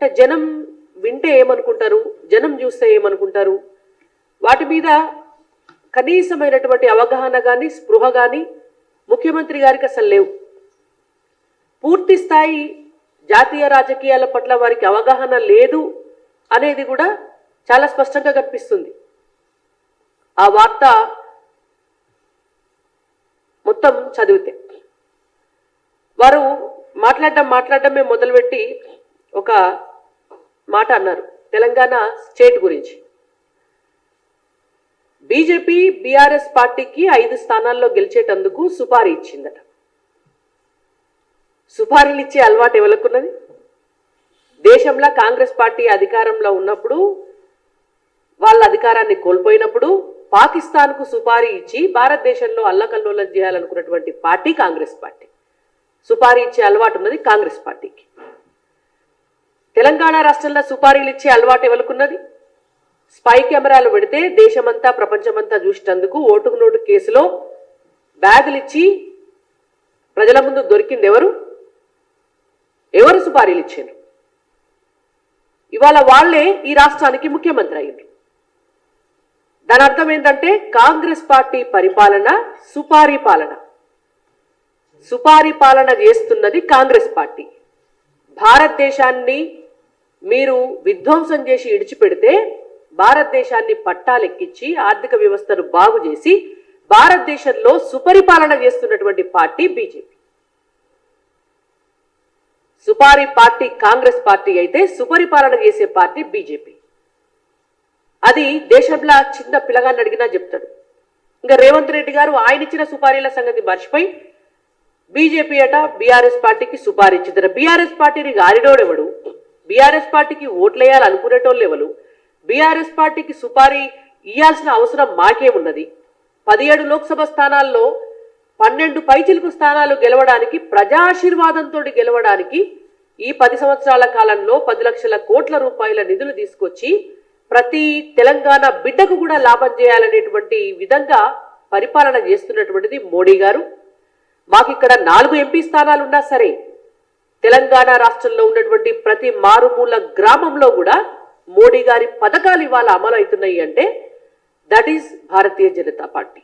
అంటే జనం వింటే ఏమనుకుంటారు? జనం చూస్తే ఏమనుకుంటారు? వాటి మీద కనీసమైనటువంటి అవగాహన కానీ స్పృహ కానీ ముఖ్యమంత్రి గారికి అసలు లేవు. పూర్తి స్థాయి జాతీయ రాజకీయాల పట్ల వారికి అవగాహన లేదు అనేది కూడా చాలా స్పష్టంగా కనిపిస్తుంది. ఆ వార్త మొత్తం చదివితే. వారు మాట్లాడడం మాట్లాడడమే మొదలుపెట్టి ఒక మాట అన్నారు తెలంగాణ స్టేట్ గురించి. బీజేపీ బీఆర్ఎస్ పార్టీకి ఐదు స్థానాల్లో గెలిచేటందుకు సుపారీ ఇచ్చిందట. సుపారీలు ఇచ్చే అలవాటు ఎవలకున్నది దేశంలో కాంగ్రెస్ పార్టీ అధికారంలో ఉన్నప్పుడు వాళ్ళ అధికారాన్ని కోల్పోయినప్పుడు పాకిస్తాన్కు సుపారీ ఇచ్చి భారతదేశంలో అల్లకల్లోలం చేయాలనుకున్నటువంటి పార్టీ కాంగ్రెస్ పార్టీ. సుపారీ ఇచ్చే అలవాటు ఉన్నది కాంగ్రెస్ పార్టీకి. తెలంగాణ రాష్ట్రంలో సుపారీలు ఇచ్చే అలవాటు ఎవరికున్నది? స్పై కెమెరాలు పెడితే దేశమంతా ప్రపంచమంతా చూసినందుకు ఓటుకు నోటు కేసులో బ్యాగులు ఇచ్చి ప్రజల ముందు దొరికింది ఎవరు ఎవరు సుపారీలు ఇచ్చారు ఇవాళ వాళ్ళే ఈ రాష్ట్రానికి ముఖ్యమంత్రి అయ్యారు దాని అర్థం ఏంటంటే కాంగ్రెస్ పార్టీ పరిపాలన సుపారీ పాలన. సుపారీ పాలన చేస్తున్నది కాంగ్రెస్ పార్టీ. భారతదేశాన్ని మీరు విధ్వంసం చేసి ఇడిచిపెడితే భారతదేశాన్ని పట్టాలెక్కించి ఆర్థిక వ్యవస్థను బాగు చేసి భారతదేశంలో సుపరిపాలన చేస్తున్నటువంటి పార్టీ బీజేపీ. సుపారీ పార్టీ కాంగ్రెస్ పార్టీ అయితే సుపరిపాలన చేసే పార్టీ బీజేపీ. అది దేశంలో చిన్న పిల్లగాన్ని అడిగినా చెప్తాడు. ఇంకా రేవంత్ రెడ్డి గారు ఆయన ఇచ్చిన సుపారీల సంగతి మర్చిపోయి బీజేపీ అట బీఆర్ఎస్ పార్టీకి సుపారీ ఇచ్చిందట బీఆర్ఎస్ పార్టీని గారిడోడెవడు బీఆర్ఎస్ పార్టీకి ఓట్లేయాలి ఎవరు? బీఆర్ఎస్ పార్టీకి సుపారీ ఇయ్యాల్సిన అవసరం మాకే ఉన్నది. పదిహేడు లోక్సభ స్థానాల్లో పన్నెండు పైచిలుకు స్థానాలు గెలవడానికి ప్రజాశీర్వాదంతో గెలవడానికి ఈ పది సంవత్సరాల కాలంలో పది లక్షల కోట్ల రూపాయల నిధులు తీసుకొచ్చి ప్రతి తెలంగాణ బిడ్డకు కూడా లాభం చేయాలనేటువంటి విధంగా పరిపాలన చేస్తున్నటువంటిది మోడీ గారు. మాకు ఇక్కడ నాలుగు ఎంపీ స్థానాలు ఉన్నా సరే తెలంగాణ రాష్ట్రంలో ఉన్నటువంటి ప్రతి మారుమూల గ్రామంలో కూడా మోడీ గారి పథకాలు ఇవాళ అమలు అవుతున్నాయి అంటే that is Bharatiya Janata party.